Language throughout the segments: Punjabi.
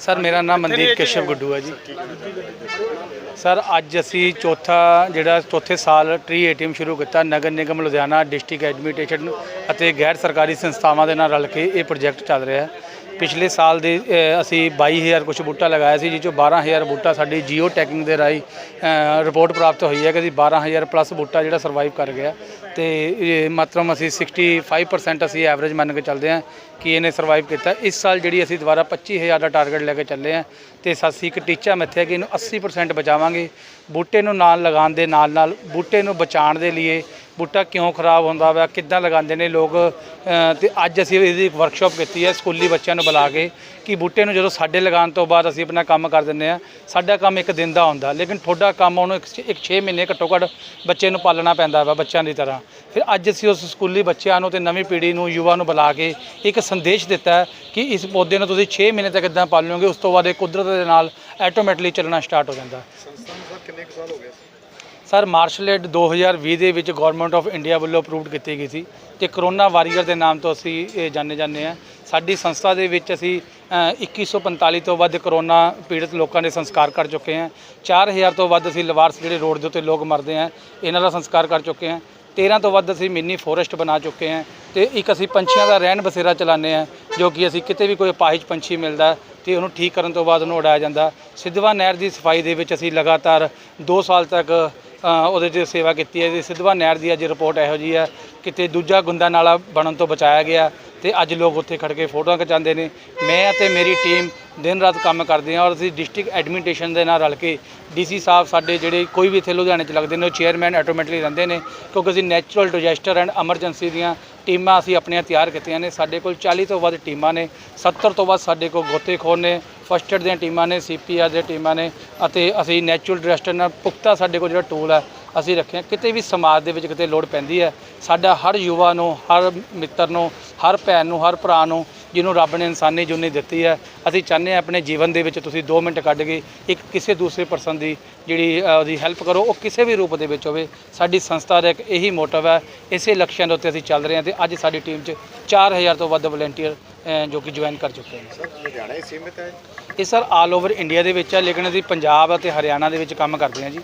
ਸਰ ਮੇਰਾ ਨਾਮ ਮਨਦੀਪ ਕੇਸ਼ਵ ਗੁੱਡੂ ਹੈ ਜੀ। ਸਰ ਅੱਜ ਅਸੀਂ ਚੌਥਾ ਜਿਹੜਾ ਚੌਥੇ ਸਾਲ ਟਰੀ ਏਟੀਐਮ ਸ਼ੁਰੂ ਕੀਤਾ ਨਗਰ ਨਿਗਮ ਲੁਧਿਆਣਾ ਡਿਸਟ੍ਰਿਕਟ ਐਡਮਿਨਿਸਟ੍ਰੇਸ਼ਨ ਅਤੇ ਗੈਰ ਸਰਕਾਰੀ ਸੰਸਥਾਵਾਂ ਦੇ ਨਾਲ ਰਲ ਕੇ ਇਹ ਪ੍ਰੋਜੈਕਟ ਚੱਲ ਰਿਹਾ ਹੈ। ਪਿਛਲੇ ਸਾਲ ਦੇ ਅ, ਅਸੀਂ 22000 ਕੁਛ ਬੂਟਾ ਲਗਾਇਆ ਸੀ ਜਿਸ ਚੋਂ 12000 ਬੂਟਾ ਸਾਡੀ ਜੀਓ ਟੈਕਿੰਗ ਦੇ ਰਾਹੀਂ ਅ, ਰਿਪੋਰਟ ਪ੍ਰਾਪਤ ਹੋਈ ਹੈ ਕਿ ਅਸੀਂ 12000 ਪਲੱਸ ਬੂਟਾ ਜਿਹੜਾ ਸਰਵਾਈਵ ਕਰ ਗਿਆ। ਤੇ ਇਹ ਮਤਲਬ ਅਸੀਂ 65% ਅਸੀਂ ਐਵਰੇਜ ਮੰਨ ਕੇ ਚੱਲਦੇ ਹਾਂ ਕਿ ਇਹਨੇ ਸਰਵਾਈਵ ਕੀਤਾ। ਇਸ ਸਾਲ ਜਿਹੜੀ ਅਸੀਂ ਦੁਬਾਰਾ 25000 ਦਾ ਟਾਰਗੇਟ ਲੈ ਕੇ ਚੱਲੇ ਹਾਂ ਤੇ ਅਸੀਂ ਇੱਕ ਟੀਚਾ ਮਿੱਥਿਆ ਕਿ ਇਹਨੂੰ 80% ਬਚਾਵਾਂਗੇ। ਬੂਟੇ ਨੂੰ ਨਾਲ ਲਗਾਉਣ ਦੇ ਨਾਲ ਨਾਲ ਬੂਟੇ ਨੂੰ ਬਚਾਉਣ ਦੇ ਲਈ ਬੂਟਾ ਕਿਉਂ ਖਰਾਬ ਹੁੰਦਾ ਵਾ ਕਿੱਦਾਂ ਲਗਾਉਂਦੇ ਨੇ ਲੋਕ? ਅ, ਤੇ ਅੱਜ ਅਸੀਂ ਇਹਦੀ ਇੱਕ ਵਰਕਸ਼ਾਪ ਕੀਤੀ ਹੈ ਸਕੂਲੀ ਬੱਚਿਆਂ ਨੂੰ ਬੁਲਾ ਕੇ ਕਿ ਬੂਟੇ ਨੂੰ ਜਦੋਂ ਸਾਡੇ ਲਗਾਉਣ ਤੋਂ ਬਾਅਦ ਅਸੀਂ ਆਪਣਾ ਕੰਮ ਕਰ ਦਿੰਦੇ ਆ ਸਾਡਾ ਕੰਮ ਇੱਕ ਦਿਨ ਦਾ ਹੁੰਦਾ ਲੇਕਿਨ ਤੁਹਾਡਾ ਕੰਮ ਉਹਨੂੰ ਇੱਕ ਇੱਕ 6 ਮਹੀਨੇ ਘੱਟੋ ਘੱਟ ਬੱਚੇ ਨੂੰ ਪਾਲਣਾ ਪੈਂਦਾ ਵਾ ਬੱਚਿਆਂ ਦੀ ਤਰ੍ਹਾਂ। ਫਿਰ ਅੱਜ ਅਸੀਂ ਉਸ ਸਕੂਲੀ ਬੱਚਿਆਂ ਨੂੰ ਤੇ ਨਵੀਂ ਪੀੜ੍ਹੀ ਨੂੰ ਯੁਵਾ ਨੂੰ ਬੁਲਾ ਕੇ ਇੱਕ ਸੰਦੇਸ਼ ਦਿੱਤਾ ਕਿ ਇਸ ਪੌਦੇ ਨੂੰ ਤੁਸੀਂ 6 ਮਹੀਨੇ ਤੱਕ ਇਦਾਂ ਪਾਲੋਗੇ ਉਸ ਤੋਂ ਬਾਅਦ ਇਹ ਕੁਦਰਤ ਦੇ ਨਾਲ ਆਟੋਮੈਟਿਕਲੀ ਚੱਲਣਾ ਸਟਾਰਟ ਹੋ ਜਾਂਦਾ ਸੰਸਥਾ ਨੂੰ ਸਰ ਕਿੰਨੇ ਕੁ ਸਾਲ ਹੋ ਗਏ ਸਰ ਮਾਰਸ਼ਲ ਮਾਰਸ਼ਲੇਟ 2020 ਦੇ ਵਿੱਚ ਗਵਰਨਮੈਂਟ ਆਫ ਇੰਡੀਆ ਵੱਲੋਂ ਅਪਰੂਵਡ ਕੀਤੀ ਗਈ ਸੀ ਤੇ ਕਰੋਨਾ ਵਾਰੀਅਰ ਦੇ ਨਾਮ ਤੋਂ ਅਸੀਂ ਇਹ ਜਾਣੇ ਜਾਂਦੇ ਹਾਂ। ਸਾਡੀ ਸੰਸਥਾ ਦੇ ਵਿੱਚ ਅਸੀਂ ਅ, 2145 ਤੋਂ ਵੱਧ ਕਰੋਨਾ ਪੀੜਤ ਲੋਕਾਂ ਦੇ ਸੰਸਕਾਰ ਕਰ ਚੁੱਕੇ ਹਾਂ। 4000 ਤੋਂ ਵੱਧ ਅਸੀਂ ਲਵਾਰਸ ਜਿਹੜੇ ਰੋਡ ਦੇ ਉੱਤੇ ਲੋਕ ਮਰਦੇ ਆ ਇਹਨਾਂ ਦਾ ਸੰਸਕਾਰ ਕਰ ਚੁੱਕੇ ਹਾਂ। 13 ਤੋਂ ਵੱਧ ਅਸੀਂ ਮਿੰਨੀ ਫੋਰੈਸਟ ਬਣਾ ਚੁੱਕੇ ਹਾਂ ਤੇ ਇੱਕ ਅਸੀਂ ਪੰਛੀਆਂ ਦਾ ਰਹਿਣ ਬਸੇਰਾ ਚਲਾਉਂਦੇ ਹਾਂ ਜੋ ਕਿ ਅਸੀਂ ਕਿਤੇ ਵੀ ਕੋਈ ਅਪਾਹਿਜ ਪੰਛੀ ਮਿਲਦਾ ਤੇ ਉਹਨੂੰ ਠੀਕ ਕਰਨ ਤੋਂ ਬਾਅਦ ਉਹਨੂੰ ਉਡਾਇਆ ਜਾਂਦਾ। ਸਿੱਧਵਾ ਨਹਿਰ ਦੀ ਸਫ਼ਾਈ ਦੇ ਵਿੱਚ ਅਸੀਂ ਲਗਾਤਾਰ 2 ਸਾਲ ਤੱਕ ਉਹਦੇ 'ਚ ਸੇਵਾ ਕੀਤੀ ਹੈ ਤੇ ਸਿੱਧਵਾ ਨਹਿਰ ਦੀ ਅੱਜ ਰਿਪੋਰਟ ਇਹੋ ਜੀ ਹੈ, ਕਿਤੇ ਦੂਜਾ ਗੁੰਦਾ ਨਾਲਾ ਬਣਨ ਤੋਂ ਬਚਾਇਆ ਗਿਆ ਤੇ ਅੱਜ ਲੋਕ ਉੱਥੇ ਖੜ ਕੇ ਫੋਟੋਆਂ ਖਿਚਾਉਂਦੇ ਨੇ। ਮੈਂ ਅਤੇ ਮੇਰੀ ਟੀਮ ਦਿਨ ਰਾਤ ਕੰਮ ਕਰਦੇ ਹਾਂ ਔਰ ਅਸੀਂ ਡਿਸਟ੍ਰਿਕਟ ਐਡਮਿਨਿਸਟ੍ਰੇਸ਼ਨ ਦੇ ਨਾਲ ਰਲ ਕੇ ਡੀਸੀ ਸਾਹਿਬ ਸਾਡੇ ਜਿਹੜੇ ਕੋਈ ਵੀ ਇੱਥੇ ਲੁਧਿਆਣੇ 'ਚ ਲੱਗਦੇ ਨੇ, ਉਹ ਚੇਅਰਮੈਨ ਆਟੋਮੈਟਿਕਲੀ ਰਹਿੰਦੇ ਨੇ, ਕਿਉਂਕਿ ਅਸੀਂ ਨੈਚੁਰਲ ਡਿਜ਼ਾਸਟਰ ਐਂਡ ਐਮਰਜੈਂਸੀ ਦੀਆਂ ਟੀਮਾਂ ਅਸੀਂ ਆਪਣੀਆਂ ਤਿਆਰ ਕੀਤੀਆਂ ਨੇ। ਸਾਡੇ ਕੋਲ 40 ਤੋਂ ਵੱਧ ਟੀਮਾਂ ਨੇ 70 ਤੋਂ ਵੱਧ ਸਾਡੇ ਕੋਲ ਗੋਤੇਖੋਰ ਨੇ ਫਸਟ ਏਡ ਦੀਆਂ ਟੀਮਾਂ ਨੇ ਸੀਪੀਆਰ ਦੀਆਂ ਟੀਮਾਂ ਨੇ ਅਤੇ ਅਸੀਂ ਨੈਚੁਰਲ ਡਿਜ਼ਾਸਟਰ ਨਾਲ ਪੁਖਤਾ ਸਾਡੇ ਕੋਲ ਜਿਹੜਾ ਟੂਲ ਹੈ, ਅਸੀਂ ਰੱਖਿਆ। ਕਿਤੇ ਵੀ ਸਮਾਜ ਦੇ ਵਿੱਚ ਕਿਤੇ ਲੋੜ ਪੈਂਦੀ ਹੈ, ਸਾਡਾ ਹਰ ਯੁਵਾ ਨੂੰ, ਹਰ ਮਿੱਤਰ ਨੂੰ, ਹਰ ਭੈਣ ਨੂੰ, ਹਰ ਭਰਾ ਨੂੰ, ਜਿਹਨੂੰ ਰੱਬ ਨੇ ਇਨਸਾਨੀ ਜੁਨੀ ਦਿੱਤੀ ਹੈ, ਅਸੀਂ ਚਾਹੁੰਦੇ ਹਾਂ ਆਪਣੇ ਜੀਵਨ ਦੇ ਵਿੱਚ ਤੁਸੀਂ 2 ਮਿੰਟ ਕੱਢ ਕੇ ਇੱਕ ਕਿਸੇ ਦੂਸਰੇ ਪਰਸਨ ਦੀ ਜਿਹੜੀ ਉਹਦੀ ਹੈਲਪ ਕਰੋ, ਉਹ ਕਿਸੇ ਵੀ ਰੂਪ ਦੇ ਵਿੱਚ ਹੋਵੇ। ਸਾਡੀ ਸੰਸਥਾ ਦਾ ਇੱਕ ਇਹੀ ਮੋਟਿਵ ਹੈ, ਇਸੇ ਲਕਸ਼ਿਆਂ ਦੇ ਉੱਤੇ ਅਸੀਂ ਚੱਲ ਰਹੇ ਹਾਂ ਤੇ ਅੱਜ ਸਾਡੀ ਟੀਮ 'ਚ 4000 ਤੋਂ ਵੱਧ ਵਲੰਟੀਅਰ ਜੋ ਕਿ ਜੁਆਇਨ ਕਰ ਚੁੱਕੇ ਨੇ। ਸਰ ਲੁਧਿਆਣਾ ਹੀ ਸੀਮਿਤ ਹੈ? ਇਹ ਸਰ ਆਲ ਓਵਰ ਇੰਡੀਆ ਦੇ ਵਿੱਚ ਹੈ ਲੇਕਿਨ ਅਸੀਂ ਪੰਜਾਬ ਅਤੇ ਹਰਿਆਣਾ ਦੇ ਵਿੱਚ ਕੰਮ ਕਰਦੇ ਹਾਂ ਜੀ।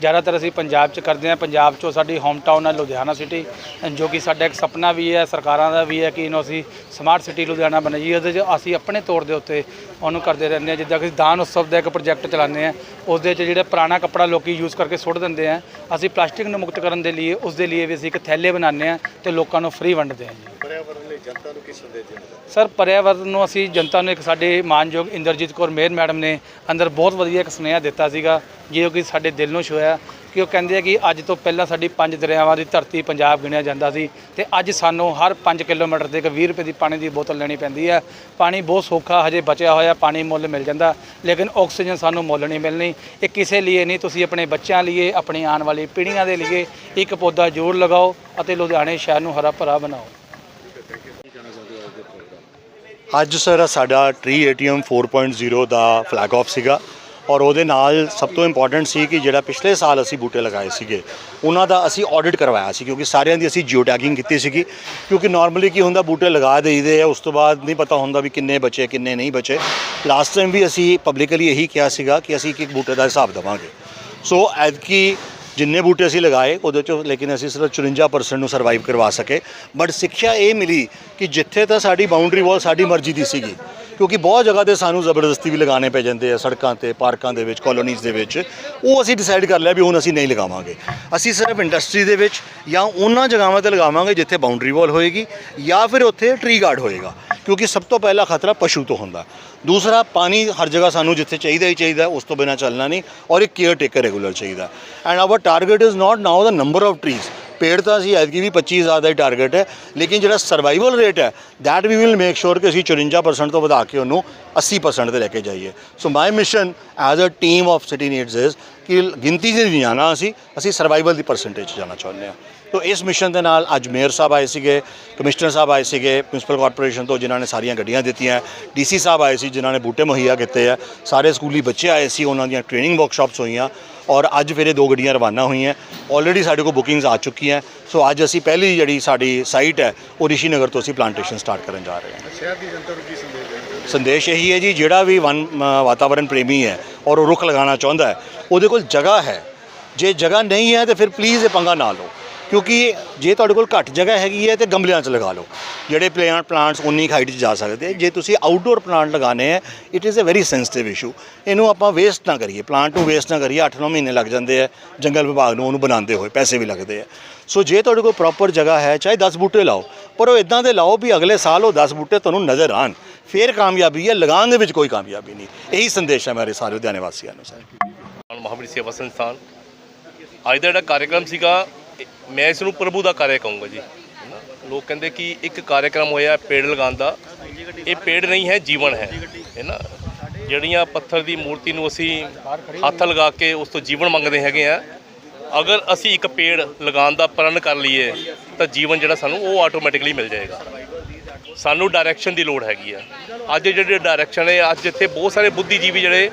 ਜ਼ਿਆਦਾਤਰ ਅਸੀਂ ਪੰਜਾਬ 'ਚ ਕਰਦੇ ਹਾਂ। ਪੰਜਾਬ 'ਚੋਂ ਸਾਡੀ ਹੋਮ ਟਾਊਨ ਹੈ ਲੁਧਿਆਣਾ ਸਿਟੀ ਜੋ ਕਿ ਸਾਡਾ ਇੱਕ ਸੁਪਨਾ ਵੀ ਹੈ ਸਰਕਾਰਾਂ ਦਾ ਵੀ ਹੈ ਕਿ ਇਹਨੂੰ ਅਸੀਂ ਸਮਾਰਟ ਸਿਟੀ ਲੁਧਿਆਣਾ ਬਣਾਈਏ। ਉਹਦੇ 'ਚ ਅਸੀਂ ਆਪਣੇ ਤੌਰ ਦੇ ਉੱਤੇ ਉਹਨੂੰ ਕਰਦੇ ਰਹਿੰਦੇ ਹਾਂ। ਜਿੱਦਾਂ ਕਿ ਦਾਨ ਉਤਸਵ ਦਾ ਇੱਕ ਪ੍ਰੋਜੈਕਟ ਚਲਾਉਂਦੇ ਹਾਂ। ਉਸ ਦੇ 'ਚ ਜਿਹੜਾ ਪੁਰਾਣਾ ਕੱਪੜਾ ਲੋਕੀ ਯੂਜ਼ ਕਰਕੇ ਸੁੱਟ ਦਿੰਦੇ ਆ। ਅਸੀਂ ਪਲਾਸਟਿਕ ਨੂੰ ਮੁਕਤ ਕਰਨ ਦੇ ਲਈ ਉਸ ਦੇ ਲਈ ਵੀ ਅਸੀਂ ਇੱਕ ਥੈਲੇ ਬਣਾਉਂਦੇ ਹਾਂ ਤੇ ਲੋਕਾਂ ਨੂੰ ਫ੍ਰੀ ਵੰਡਦੇ ਹਾਂ ਜੀ। ਜਨਤਾ ਨੂੰ ਕੀ ਸੰਦੇਸ਼ ਦੇਣਾ ਸਰ, ਪਰਿਆਵਰਨ ਨੂੰ ਅਸੀਂ ਜਨਤਾ ਨੂੰ ਇੱਕ ਸਾਡੇ ਮਾਨਯੋਗ ਇੰਦਰਜੀਤ ਕੌਰ ਮੇਅਰ ਮੈਡਮ ਨੇ ਅੰਦਰ ਬਹੁਤ ਵਧੀਆ ਇੱਕ ਸੁਨੇਹਾ ਦਿੱਤਾ ਸੀਗਾ, ਜੋ ਕਿ ਸਾਡੇ ਦਿਲ ਨੂੰ ਛੋਇਆ ਕਿ ਉਹ ਕਹਿੰਦੇ ਆ ਕਿ ਅੱਜ ਤੋਂ ਪਹਿਲਾਂ ਸਾਡੀ ਪੰਜ ਦਰਿਆਵਾਂ ਦੀ ਧਰਤੀ ਪੰਜਾਬ ਗਿਣਿਆ ਜਾਂਦਾ ਸੀ ਤੇ ਅੱਜ ਸਾਨੂੰ ਹਰ 5 ਕਿਲੋਮੀਟਰ ਤੇ ਇੱਕ 20 ਰੁਪਏ ਦੀ ਪਾਣੀ ਦੀ ਬੋਤਲ ਲੈਣੀ ਪੈਂਦੀ ਹੈ ਪਾਣੀ ਬਹੁਤ ਸੌਖਾ ਹਜੇ ਬਚਿਆ ਹੋਇਆ, ਪਾਣੀ ਮੁੱਲ ਮਿਲ ਜਾਂਦਾ, ਲੇਕਿਨ ਆਕਸੀਜਨ ਸਾਨੂੰ ਮੁੱਲ ਨਹੀਂ ਮਿਲਣੀ। ਇਹ ਕਿਸੇ ਲਈ ਨਹੀਂ, ਤੁਸੀਂ ਆਪਣੇ ਬੱਚਿਆਂ ਲਈ ਆਪਣੀ ਆਉਣ ਵਾਲੀ ਪੀੜ੍ਹੀਆਂ ਦੇ ਲਈ ਇੱਕ ਪੌਦਾ ਜ਼ਰੂਰ ਲਗਾਓ ਅਤੇ ਲੁਧਿਆਣੇ ਸ਼ਹਿਰ ਨੂੰ ਹਰਾ ਭਰਾ ਬਣਾਓ। ਅੱਜ ਸਰ ਸਾਡਾ ਟਰੀ ਏਟੀਐਮ 4.0 ਦਾ ਫਲੈਗ ਆਫ ਸੀਗਾ ਔਰ ਉਹਦੇ ਨਾਲ ਸਭ ਤੋਂ ਇੰਪੋਰਟੈਂਟ ਸੀ ਕਿ ਜਿਹੜਾ ਪਿਛਲੇ ਸਾਲ ਅਸੀਂ ਬੂਟੇ ਲਗਾਏ ਸੀਗੇ, ਉਹਨਾਂ ਦਾ ਅਸੀਂ ਆਡਿਟ ਕਰਵਾਇਆ ਸੀ ਕਿਉਂਕਿ ਸਾਰਿਆਂ ਦੀ ਅਸੀਂ ਜੀਓ ਟੈਗਿੰਗ ਕੀਤੀ ਸੀਗੀ, ਕਿਉਂਕਿ ਨਾਰਮਲੀ ਕੀ ਹੁੰਦਾ ਬੂਟੇ ਲਗਾ ਦੇਈਦੇ ਆ, ਉਸ ਤੋਂ ਬਾਅਦ ਨਹੀਂ ਪਤਾ ਹੁੰਦਾ ਵੀ ਕਿੰਨੇ ਬਚੇ, ਕਿੰਨੇ ਨਹੀਂ ਬਚੇ। ਲਾਸਟ ਟਾਈਮ ਵੀ ਅਸੀਂ ਪਬਲਿਕਲੀ ਇਹੀ ਕਿਹਾ ਸੀਗਾ ਕਿ ਅਸੀਂ ਇੱਕ ਇੱਕ ਬੂਟੇ ਦਾ ਹਿਸਾਬ ਦੇਵਾਂਗੇ। ਸੋ ਐਤਕੀ ਜਿੰਨੇ ਬੂਟੇ ਅਸੀਂ ਲਗਾਏ ਉਹਦੇ ਚੋਂ, ਲੇਕਿਨ ਅਸੀਂ ਸਿਰਫ 54% ਨੂੰ ਸਰਵਾਈਵ ਕਰਵਾ ਸਕੇ। ਬਟ ਸਿੱਖਿਆ ਇਹ ਮਿਲੀ ਕਿ ਜਿੱਥੇ ਤਾਂ ਸਾਡੀ ਬਾਉਂਡਰੀ ਵਾਲ ਸਾਡੀ ਮਰਜ਼ੀ ਦੀ ਸੀਗੀ। ਕਿਉਂਕਿ ਬਹੁਤ ਜਗ੍ਹਾ ਤੇ ਸਾਨੂੰ ਜ਼ਬਰਦਸਤੀ ਵੀ ਲਗਾਉਣੇ ਪੈ ਜਾਂਦੇ ਆ ਸੜਕਾਂ ਤੇ, ਪਾਰਕਾਂ ਦੇ ਵਿੱਚ ਕਾਲੋਨੀਜ਼ ਦੇ ਵਿੱਚ। ਉਹ ਅਸੀਂ ਡਿਸਾਈਡ ਕਰ ਲਿਆ ਵੀ ਹੁਣ ਅਸੀਂ ਨਹੀਂ ਲਗਾਵਾਂਗੇ। ਅਸੀਂ ਸਿਰਫ ਇੰਡਸਟਰੀ ਦੇ ਵਿੱਚ ਜਾਂ ਉਹਨਾਂ ਜਗ੍ਹਾਵਾਂ ਤੇ ਲਗਾਵਾਂਗੇ ਜਿੱਥੇ ਬਾਉਂਡਰੀ ਵਾਲ ਹੋਏਗੀ ਜਾਂ ਫਿਰ ਉੱਥੇ ਟਰੀ ਗਾਰਡ ਹੋਏਗਾ। ਕਿਉਂਕਿ ਸਭ ਤੋਂ ਪਹਿਲਾ ਖਤਰਾ ਪਸ਼ੂ ਤੋਂ ਹੁੰਦਾ। ਦੂਸਰਾ, ਪਾਣੀ ਹਰ ਜਗ੍ਹਾ ਸਾਨੂੰ ਜਿੱਥੇ ਚਾਹੀਦਾ ਹੀ ਚਾਹੀਦਾ, ਉਸ ਤੋਂ ਬਿਨਾ ਚੱਲਣਾ ਨਹੀਂ। ਔਰ ਇੱਕ ਕੇਅਰ ਟੇਕਰ ਰੈਗੂਲਰ ਚਾਹੀਦਾ। And our target is not now the number of trees ਪੇੜ ਤਾਂ ਅਸੀਂ ਐਤਕੀ ਵੀ 25000 ਦਾ ਹੀ ਟਾਰਗੇਟ ਹੈ, ਲੇਕਿਨ ਜਿਹੜਾ ਸਰਵਾਈਵਲ ਰੇਟ ਹੈ that we will make sure ਕਿ ਅਸੀਂ 54% ਤੋਂ ਵਧਾ ਕੇ ਉਹਨੂੰ 80% ਤੇ ਲੈ ਕੇ ਜਾਈਏ। So my mission as a team of city needs is ਕਿ ਗਿਣਤੀ 'ਚ ਨਹੀਂ ਜਾਣਾ ਅਸੀਂ ਅਸੀਂ ਸਰਵਾਈਵਲ ਦੀ ਪਰਸੈਂਟੇਜ 'ਚ ਜਾਣਾ ਚਾਹੁੰਦੇ ਹਾਂ। ਤੋ ਇਸ ਮਿਸ਼ਨ ਦੇ ਨਾਲ ਅੱਜ ਮੇਅਰ ਸਾਹਿਬ ਆਏ ਸੀਗੇ ਕਮਿਸ਼ਨਰ ਸਾਹਿਬ ਆਏ ਸੀਗੇ ਮਿਊਨਿਸਪਲ ਕਾਰਪੋਰੇਸ਼ਨ ਤੋਂ ਜਿਨ੍ਹਾਂ ਨੇ ਸਾਰੀਆਂ ਗੱਡੀਆਂ ਦਿੱਤੀਆਂ ਡੀਸੀ ਸਾਹਿਬ ਆਏ ਸੀ ਜਿਨ੍ਹਾਂ ਨੇ ਬੂਟੇ ਮੁਹੱਈਆ ਕੀਤੇ ਆ। ਸਾਰੇ ਸਕੂਲੀ ਬੱਚੇ ਆਏ ਸੀ ਉਹਨਾਂ ਦੀਆਂ ਟ੍ਰੇਨਿੰਗ ਵਰਕਸ਼ਾਪਸ ਹੋਈਆਂ ਔਰ ਅੱਜ ਫਿਰ ਇਹ ਦੋ ਗੱਡੀਆਂ ਰਵਾਨਾ ਹੋਈਆਂ। ਆਲਰੇਡੀ ਸਾਡੇ ਕੋਲ ਬੁਕਿੰਗਸ ਆ ਚੁੱਕੀਆਂ ਸੋ ਅੱਜ ਅਸੀਂ ਪਹਿਲੀ ਜਿਹੜੀ ਸਾਡੀ ਸਾਈਟ ਹੈ ਉਹ ਰਿਸ਼ੀ ਨਗਰ ਤੋਂ ਅਸੀਂ ਪਲਾਂਟੇਸ਼ਨ ਸਟਾਰਟ ਕਰਨ ਜਾ ਰਹੇ ਹਾਂ। ਸ਼ਹਿਰ ਦੀ ਜਨਤਾ ਨੂੰ ਕੀ ਸੰਦੇਸ਼ ਦੇਣਾ ਸੰਦੇਸ਼ ਇਹੀ ਹੈ ਜੀ ਜਿਹੜਾ ਵੀ ਵਨ ਵਾਤਾਵਰਣ ਪ੍ਰੇਮੀ ਹੈ ਔਰ ਉਹ ਰੁੱਖ ਲਗਾਉਣਾ ਚਾਹੁੰਦਾ ਹੈ ਉਹਦੇ ਕੋਲ ਜਗ੍ਹਾ ਹੈ। ਜੇ ਜਗ੍ਹਾ ਨਹੀਂ ਹੈ ਤੇ ਫਿਰ ਪਲੀਜ਼ ਇਹ ਪੰਗਾ ਨਾ ਲਓ। ਕਿਉਂਕਿ ਜੇ ਤੁਹਾਡੇ ਕੋਲ ਘੱਟ ਜਗ੍ਹਾ ਹੈਗੀ ਹੈ ਤੇ ਗਮਲਿਆਂ 'ਚ ਲਗਾ ਲਓ। ਜਿਹੜੇ ਪਲਾਂਟ ਪਲਾਂਟਸ ਉਨੀ ਹਾਈਟ 'ਚ ਜਾ ਸਕਦੇ। ਜੇ ਤੁਸੀਂ ਆਊਟਡੋਰ ਪਲਾਂਟ ਲਗਾਣੇ ਹੈ it is a very sensitive issue ਇਹਨੂੰ ਆਪਾਂ ਵੇਸਟ ਨਾ ਕਰੀਏ। ਪਲਾਂਟ ਨੂੰ ਵੇਸਟ ਨਾ ਕਰੀਏ 8-9 ਮਹੀਨੇ ਲੱਗ ਜਾਂਦੇ ਆ ਜੰਗਲ ਵਿਭਾਗ ਨੂੰ ਉਹਨੂੰ ਬਣਾਉਂਦੇ ਹੋਏ ਪੈਸੇ ਵੀ ਲੱਗਦੇ ਆ ਸੋ ਜੇ ਤੁਹਾਡੇ ਕੋਲ ਪ੍ਰੋਪਰ ਜਗ੍ਹਾ ਹੈ, ਚਾਹੇ 10 ਬੂਟੇ ਲਾਓ, ਪਰ ਉਹ ਇਦਾਂ ਦੇ ਲਾਓ ਵੀ ਅਗਲੇ ਸਾਲ ਉਹ 10 ਬੂਟੇ ਤੁਹਾਨੂੰ ਨਜ਼ਰ ਆਣ ਫਿਰ ਕਾਮਯਾਬੀ ਹੈ, ਲਗਾਉਣ ਦੇ ਵਿੱਚ ਕੋਈ ਕਾਮਯਾਬੀ ਨਹੀਂ। ਇਹੀ ਸੰਦੇਸ਼ ਹੈ ਮੇਰੇ ਸਾਰੇ ਲੁਧਿਆਣੇ ਵਾਸੀਆਂ ਨੂੰ ਸਰ ਨਾਲ ਸੇਵਾ ਸੰਸਥਾਨ। ਅੱਜ ਦਾ ਜਿਹੜਾ ਕਾਰਜਕ੍ਰਮ ਸੀਗਾ ਮੈਂ ਇਸ ਨੂੰ ਪ੍ਰਭੂ ਦਾ ਕਾਰਜ ਕਹੂੰਗਾ ਜੀ। ਹੈ ਨਾ। ਲੋਕ ਕਹਿੰਦੇ ਕਿ ਇੱਕ ਕਾਰਜਕ੍ਰਮ ਹੋਇਆ ਪੇੜ ਲਗਾਉਣ ਦਾ। ਇਹ ਪੇੜ ਨਹੀਂ ਹੈ, ਜੀਵਨ ਹੈ। ਹੈ ਨਾ? ਜਿਹੜੀਆਂ ਪੱਥਰ ਦੀ ਮੂਰਤੀ ਨੂੰ ਅਸੀਂ ਹੱਥ ਲਗਾ ਕੇ ਉਸ ਤੋਂ ਜੀਵਨ ਮੰਗਦੇ ਹੈਗੇ ਆ, ਅਗਰ ਅਸੀਂ ਇੱਕ ਪੇੜ ਲਗਾਉਣ ਦਾ ਪ੍ਰਣ ਕਰ ਲਈਏ, ਤਾਂ ਜੀਵਨ ਜਿਹੜਾ ਸਾਨੂੰ ਉਹ ਆਟੋਮੈਟਿਕਲੀ ਮਿਲ ਜਾਏਗਾ। ਸਾਨੂੰ ਡਾਇਰੈਕਸ਼ਨ ਦੀ ਲੋੜ ਹੈਗੀ ਆ। ਅੱਜ ਜਿਹੜੇ ਡਾਇਰੈਕਸ਼ਨ ਹੈ ਅੱਜ ਇੱਥੇ ਬਹੁਤ ਸਾਰੇ ਬੁੱਧੀਜੀਵੀ ਜਿਹੜੇ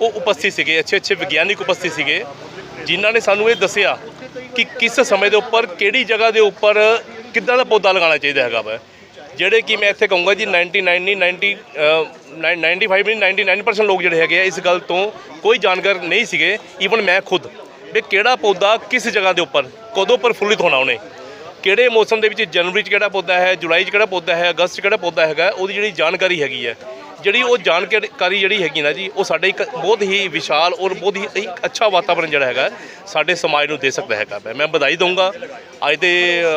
ਉਹ ਉਪਸਥਿਤ ਸੀਗੇ ਅੱਛੇ ਅੱਛੇ ਵਿਗਿਆਨਿਕ ਉਪਸਥਿਤ ਸੀਗੇ, ਜਿਨ੍ਹਾਂ ਨੇ ਸਾਨੂੰ ਇਹ ਦੱਸਿਆ ਕਿ ਕਿਸ ਸਮੇਂ ਦੇ ਉੱਪਰ ਕਿਹੜੀ ਜਗ੍ਹਾ ਦੇ ਉੱਪਰ ਕਿੱਦਾਂ ਦਾ ਪੌਦਾ ਲਗਾਉਣਾ ਚਾਹੀਦਾ ਹੈਗਾ ਵਾ? ਜਿਹੜੇ ਕਿ ਮੈਂ ਇੱਥੇ ਕਹੂੰਗਾ ਜੀ 99 ਨਹੀਂ 90 ਅ, 95 ਨਹੀਂ 99% ਲੋਕ ਜਿਹੜੇ ਹੈਗੇ ਆ ਇਸ ਗੱਲ ਤੋਂ ਕੋਈ ਜਾਣਕਾਰ ਨਹੀਂ ਸੀਗੇ ਈਵਨ ਮੈਂ ਖੁਦ। ਵੀ ਕਿਹੜਾ ਪੌਦਾ ਕਿਸ ਜਗ੍ਹਾ ਦੇ ਉੱਪਰ ਕਦੋਂ ਪ੍ਰਫੁੱਲਿਤ ਹੋਣਾ ਉਹਨੇ? ਕਿਹੜੇ ਮੌਸਮ ਦੇ ਵਿੱਚ ਜਨਵਰੀ 'ਚ ਕਿਹੜਾ ਪੌਦਾ ਹੈ ਜੁਲਾਈ 'ਚ ਕਿਹੜਾ ਪੌਦਾ ਹੈ ਅਗਸਤ 'ਚ ਕਿਹੜਾ ਪੌਦਾ ਹੈਗਾ ਉਹਦੀ ਜਿਹੜੀ ਜਾਣਕਾਰੀ ਹੈਗੀ ਹੈ ਜਿਹੜੀ ਉਹ ਜਾਣਕਾਰੀ ਜਿਹੜੀ ਹੈਗੀ ਨਾ ਜੀ ਉਹ ਸਾਡੇ ਇੱਕ ਬਹੁਤ ਹੀ ਵਿਸ਼ਾਲ ਔਰ ਬਹੁਤ ਹੀ ਇੱਕ ਅੱਛਾ ਵਾਤਾਵਰਣ ਜਿਹੜਾ ਹੈਗਾ ਸਾਡੇ ਸਮਾਜ ਨੂੰ ਦੇ ਸਕਦਾ ਹੈਗਾ। ਮੈਂ ਵਧਾਈ ਦਊਂਗਾ। ਅੱਜ ਦੇ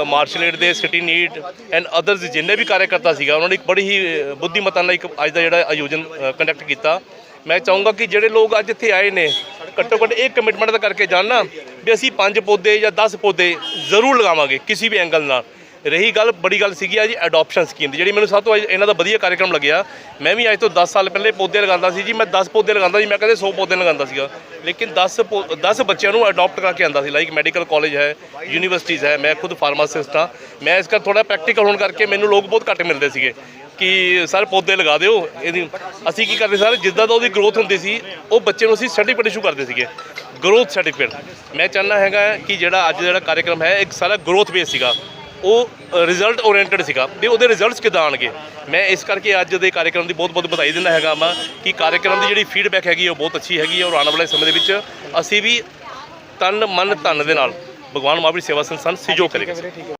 ਮਾਰਸ਼ਲ ਏਡ ਦੇ ਸਿਟੀ ਨੀਟ ਐਂਡ ਅਦਰਸ ਜਿੰਨੇ ਵੀ ਕਾਰਜਕਰਤਾ ਸੀਗਾ ਉਹਨਾਂ ਨੇ ਇੱਕ ਬੜੀ ਹੀ ਅ, ਬੁੱਧੀਮਤਾਂ ਨਾਲ ਇੱਕ ਅੱਜ ਦਾ ਜਿਹੜਾ ਆਯੋਜਨ ਕੰਡਕਟ ਕੀਤਾ। ਮੈਂ ਚਾਹੂੰਗਾ ਕਿ ਜਿਹੜੇ ਲੋਕ ਅੱਜ ਇੱਥੇ ਆਏ ਨੇ ਘੱਟੋ ਘੱਟ ਇਹ ਕਮਿਟਮੈਂਟ ਦਾ ਕਰਕੇ ਜਾਣ ਨਾ ਵੀ ਅਸੀਂ ਪੰਜ ਪੌਦੇ ਜਾਂ 10 ਪੌਦੇ ਜ਼ਰੂਰ ਲਗਾਵਾਂਗੇ ਕਿਸੇ ਵੀ ਐਂਗਲ ਨਾਲ। ਰਹੀ ਗੱਲ, ਬੜੀ ਗੱਲ ਸੀਗੀ ਆ ਜੀ ਅਡਾਪਸ਼ਨ ਸਕੀਮ ਦੀ, ਜਿਹੜੀ ਮੈਨੂੰ ਸਭ ਤੋਂ ਅੱਜ ਇਹਨਾਂ ਦਾ ਵਧੀਆ ਕਾਰਜਕ੍ਰਮ ਲੱਗਿਆ। ਮੈਂ ਵੀ ਅੱਜ ਤੋਂ 10 ਸਾਲ ਪਹਿਲੇ ਪੌਦੇ ਲਗਾਉਂਦਾ ਸੀ ਜੀ, ਮੈਂ 10 ਪੌਦੇ ਲਗਾਉਂਦਾ ਸੀ, ਮੈਂ ਕਦੇ 100 ਪੌਦੇ ਲਗਾਉਂਦਾ ਸੀਗਾ। ਲੇਕਿਨ 10 ਪੌ- 10 ਬੱਚਿਆਂ ਨੂੰ ਅਡਾਪਟ ਕਰਕੇ ਆਂਦਾ ਸੀ ਲਾਈਕ ਮੈਡੀਕਲ ਕਾਲਜ ਹੈ ਯੂਨੀਵਰਸਿਟੀਜ਼ ਹੈ, ਮੈਂ ਖੁਦ ਫਾਰਮਾਸਿਸਟ ਹਾਂ। ਮੈਂ ਇਸ ਕਰ ਥੋੜਾ ਪ੍ਰੈਕਟੀਕਲ ਹੋਣ ਕਰਕੇ ਮੈਨੂੰ ਲੋਕ ਬਹੁਤ ਘੱਟ ਮਿਲਦੇ ਸੀਗੇ ਕਿ ਸਰ ਪੌਦੇ ਲਗਾ ਦਿਓ, ਇਹਦੀ ਅਸੀਂ ਕੀ ਕਰਦੇ ਸਰ ਜਿੱਦਾਂ ਦਾ ਉਹਦੀ ਗਰੋਥ ਹੁੰਦੀ ਸੀ, ਉਹ ਬੱਚੇ ਨੂੰ ਅਸੀਂ ਸਰਟੀਫਿਕੇਟ ਇਸ਼ੂ ਕਰਦੇ ਸੀਗੇ ਗਰੋਥ ਸਰਟੀਫਿਕੇਟ ਮੈਂ ਚਾਹੁੰਦਾ ਹੈਗਾ ਕਿ ਜਿਹੜਾ ਅੱਜ ਜਿਹੜਾ ਕਾਰਜਕ੍ਰਮ ਹੈ, ਇੱਕ ਸਾਰਾ ਗਰੋਥ ਬੇਸ ਸੀਗਾ। ਉਹ ਰਿਜ਼ਲਟ ਓਰੀਐਂਟਡ ਸੀਗਾ। ਵੀ ਉਹਦੇ ਰਿਜ਼ਲਟਸ ਕਿੱਦਾਂ ਆਣਗੇ ਮੈਂ ਇਸ ਕਰਕੇ ਅੱਜ ਦੇ ਕਾਰਜਕ੍ਰਮ ਦੀ ਬਹੁਤ ਬਹੁਤ ਵਧਾਈ ਦਿੰਦਾ ਹੈਗਾ ਮੈਂ ਕਿ ਕਾਰਜਕ੍ਰਮ ਦੀ ਜਿਹੜੀ ਫੀਡਬੈਕ ਹੈਗੀ ਉਹ ਬਹੁਤ ਅੱਛੀ ਹੈਗੀ ਔਰ ਆਉਣ ਵਾਲੇ ਸਮੇਂ ਦੇ ਵਿੱਚ ਅਸੀਂ ਵੀ ਤਨ, ਮਨ, ਧਨ ਦੇ ਨਾਲ ਭਗਵਾਨ ਮਹਾਵੀਰ ਸੇਵਾ ਸੰਸਥਾਨ ਸਹਿਯੋਗ ਕਰੇਗਾ।